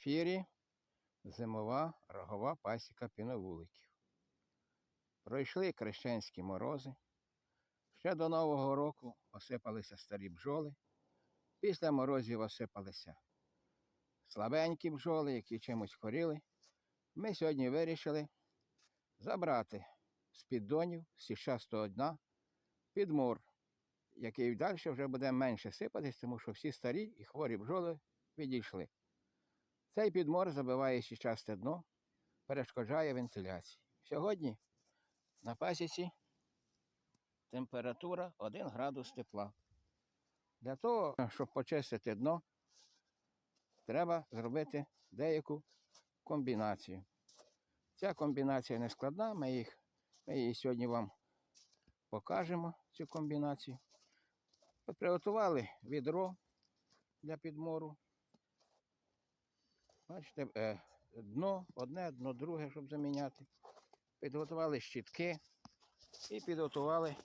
Ефірі зимова рогова пасіка піновуликів. Пройшли крещенські морози. Ще до Нового року осипалися старі бджоли. Після морозів осипалися слабенькі бджоли, які чимось хворіли. Ми сьогодні вирішили забрати з піддонів з січастого дна підмур, який далі вже буде менше сипатись, тому що всі старі і хворі бджоли відійшли. Цей підмор забиває січасте дно, перешкоджає вентиляції. Сьогодні на пасіці температура 1 градус тепла. Для того, щоб почистити дно, треба зробити деяку комбінацію. Ця комбінація не складна, ми, їх, ми її сьогодні вам покажемо, цю комбінацію. Приготували відро для підмору. Бачите, е, дно, одне, дно, друге, щоб заміняти. Підготували щітки і підготували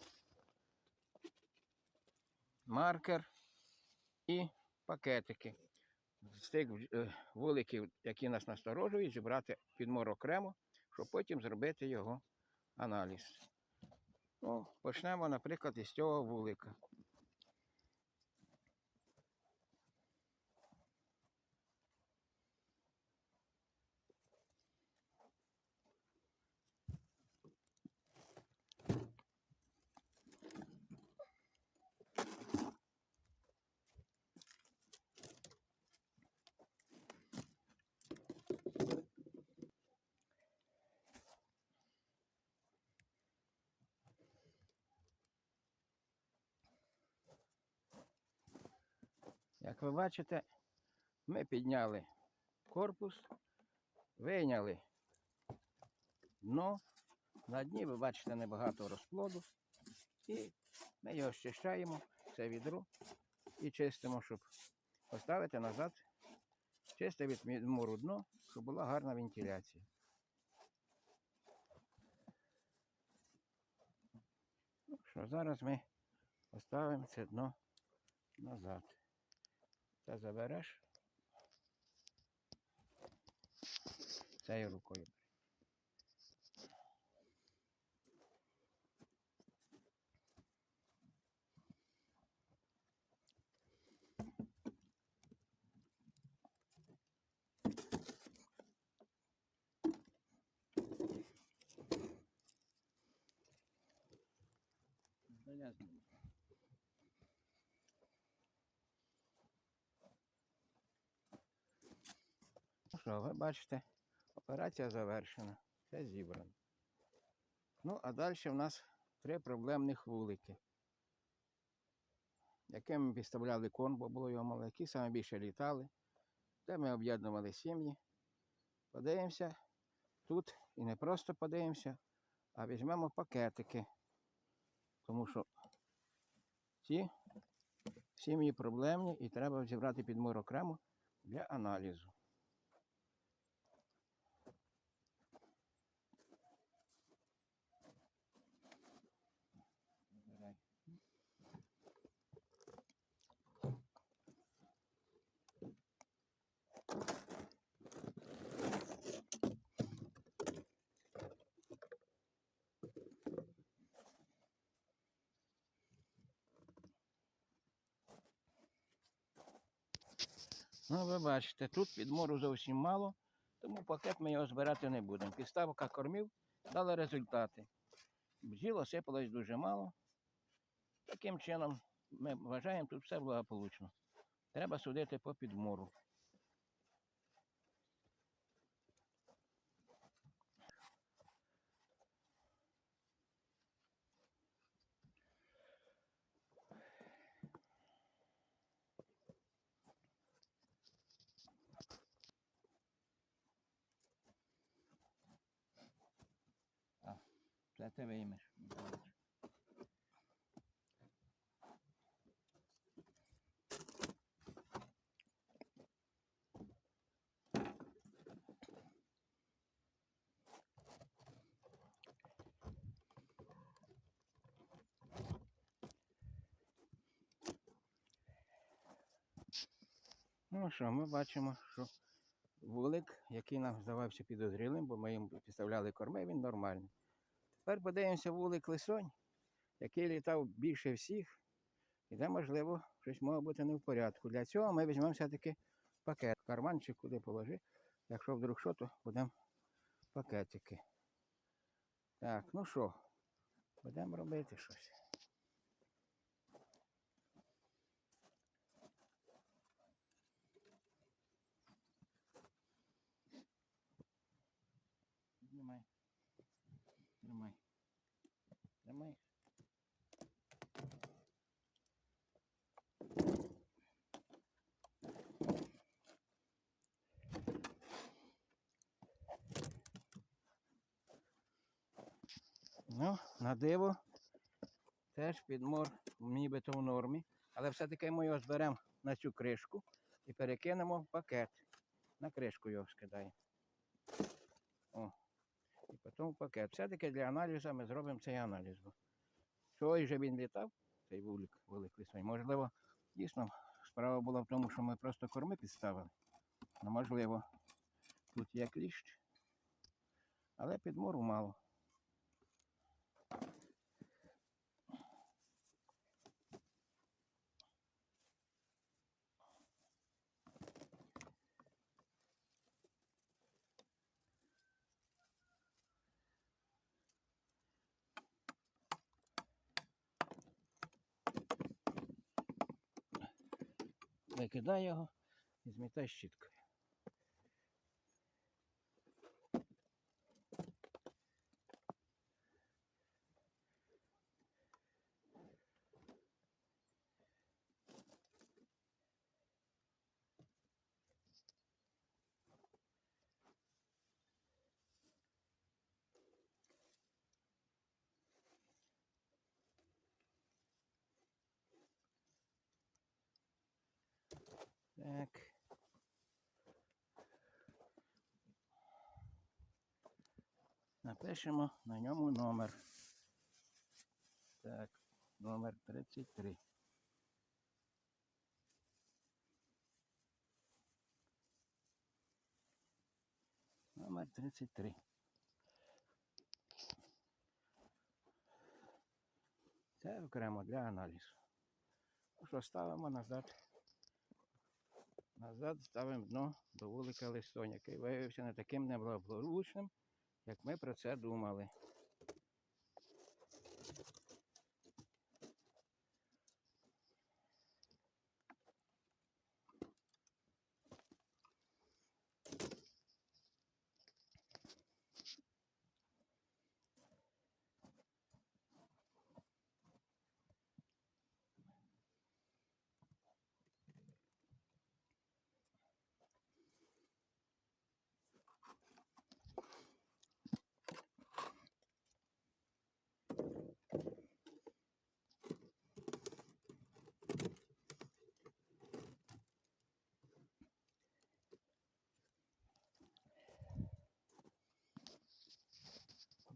маркер і пакетики. З тих е, вуликів, які нас насторожують, зібрати підмор окремо, щоб потім зробити його аналіз. Ну, почнемо, наприклад, із цього вулика. Як ви бачите, ми підняли корпус, вийняли дно. На дні ви бачите небагато розплоду. І ми його щищаємо, це відро, і чистимо, щоб поставити назад чисте від муру дно, щоб була гарна вентиляція. Ну що, зараз ми поставимо це дно назад. Це забереш. Цією рукою. бери. Железно. Ну Ви бачите, операція завершена. Все зібрано. Ну, а далі в нас три проблемних вулики. Яким ми підставляли кон, бо було його мало, які саме більше літали, де ми об'єднували сім'ї. Подивимося тут і не просто подивимося, а візьмемо пакетики. Тому що ці сім'ї проблемні і треба зібрати підмир окремо для аналізу. Ну, ви бачите, тут підмору зовсім мало, тому пакет ми його збирати не будемо. Підставка кормів дала результати. Бджіл осипалось дуже мало. Таким чином, ми вважаємо, тут все благополучно. Треба судити по підмору. Це ти виймеш. Ну що, ми бачимо, що вулик, який нам здавався підозрілим, бо ми їм підставляли корми, він нормальний. Тепер подивимося вулик лисонь, який літав більше всіх, і де, можливо, щось може бути не в порядку. Для цього ми візьмемо все-таки пакет. Карманчик куди положи. Якщо вдруг що, то будемо пакетики. Так, ну що, будемо робити щось. Ну, на диво. Теж підмор нібито в нормі. Але все-таки ми його зберемо на цю кришку і перекинемо в пакет. На кришку його скидаємо. О. І потім в пакет. Все-таки для аналізу ми зробимо цей аналіз. Сьогодні вже він літав, цей вулик, вулик лисой. Можливо, дійсно, справа була в тому, що ми просто корми підставили. Ну, можливо, тут є кліщ, але підмору мало. Викидай його і змітай щіткою. Так. Напишемо на ньому номер. Так, номер 33. Номер 33. Це окремо для аналізу. Ну що, ставимо назад. Назад ставимо дно до вулика Листонь, який виявився не таким неблагополучним, як ми про це думали.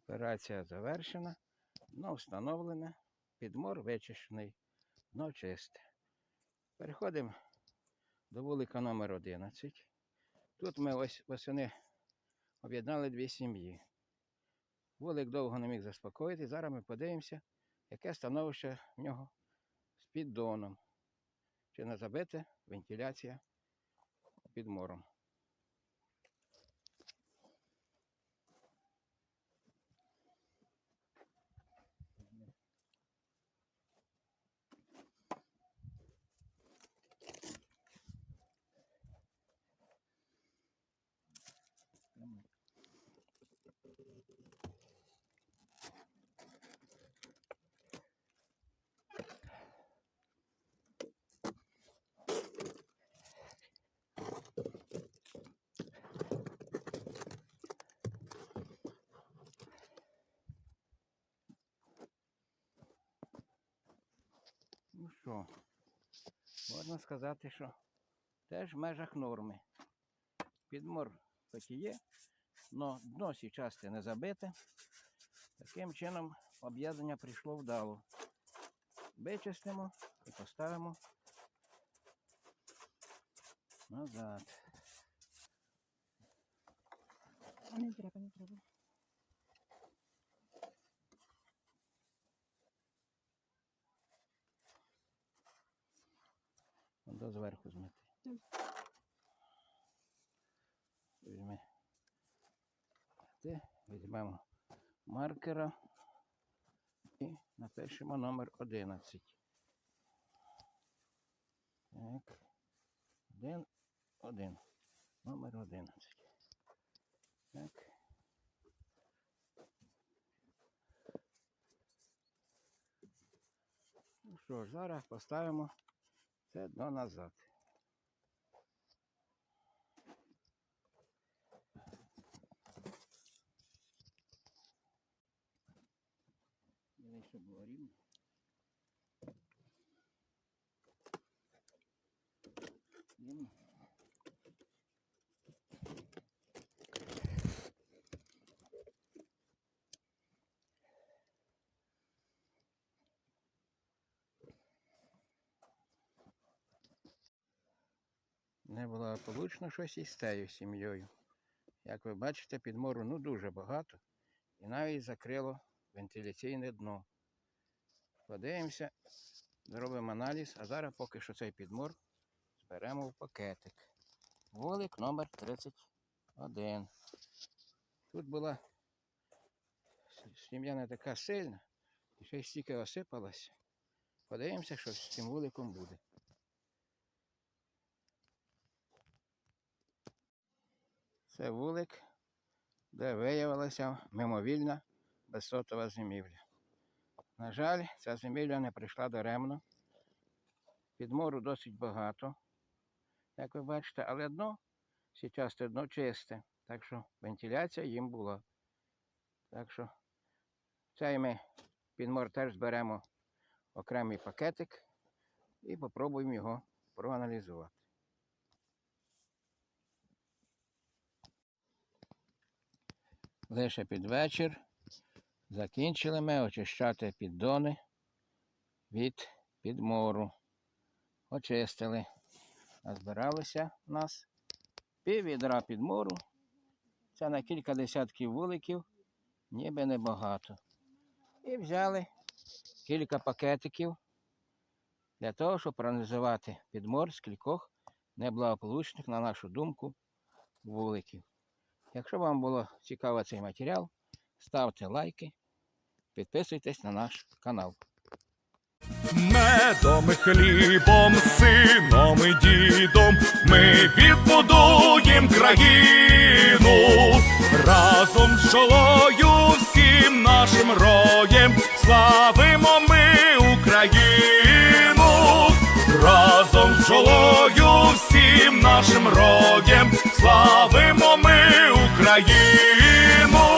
Операція завершена, дно встановлене, підмор вичищений, дно чисте. Переходимо до вулика номер 11. Тут ми ось восени об'єднали дві сім'ї. Вулик довго не міг заспокоїти. Зараз ми подивимося, яке становище в нього з піддоном. Чи не забита вентиляція підмором. Можна сказати, що теж в межах норми. Підмор хоч є, але дно січасте не забите. Таким чином об'єднання прийшло вдало. Вичистимо і поставимо назад. Не треба, не треба. До зверху змити. Візьми. Візьмемо маркера і напишемо номер 11. Так. Один, один. Номер 11. Так. Ну що ж, зараз поставимо це дно назад. Дивись, щоб було рівно. Неблагополучно щось із тією сім'єю. Як ви бачите, підмору ну дуже багато і навіть закрило вентиляційне дно. Подивимося, зробимо аналіз, а зараз поки що цей підмор зберемо в пакетик. Волик номер 31. Тут була сім'я не така сильна, і ще стільки осипалась. Подивимося, що з цим вуликом буде. Це вулик, де виявилася мимовільна безсотова зимівля. На жаль, ця зимівля не прийшла даремно. Підмору досить багато, як ви бачите, але дно, це дно чисте, так що вентиляція їм була. Так що цей ми підмор теж зберемо окремий пакетик і попробуємо його проаналізувати. Лише під вечір закінчили ми очищати піддони від підмору. Очистили. Назбиралося у нас пів відра підмору. Це на кілька десятків вуликів, ніби небагато. І взяли кілька пакетиків для того, щоб проаналізувати підмор з кількох неблагополучних, на нашу думку, вуликів. Якщо вам було цікаво цей матеріал, ставте лайки, підписуйтесь на наш канал. Медом, хлібом, сином і дідом ми відбудуєм країну разом з жолою всім нашим роєм славимо ми Україну, разом з жолою всім нашим роєм славимо ми Україну.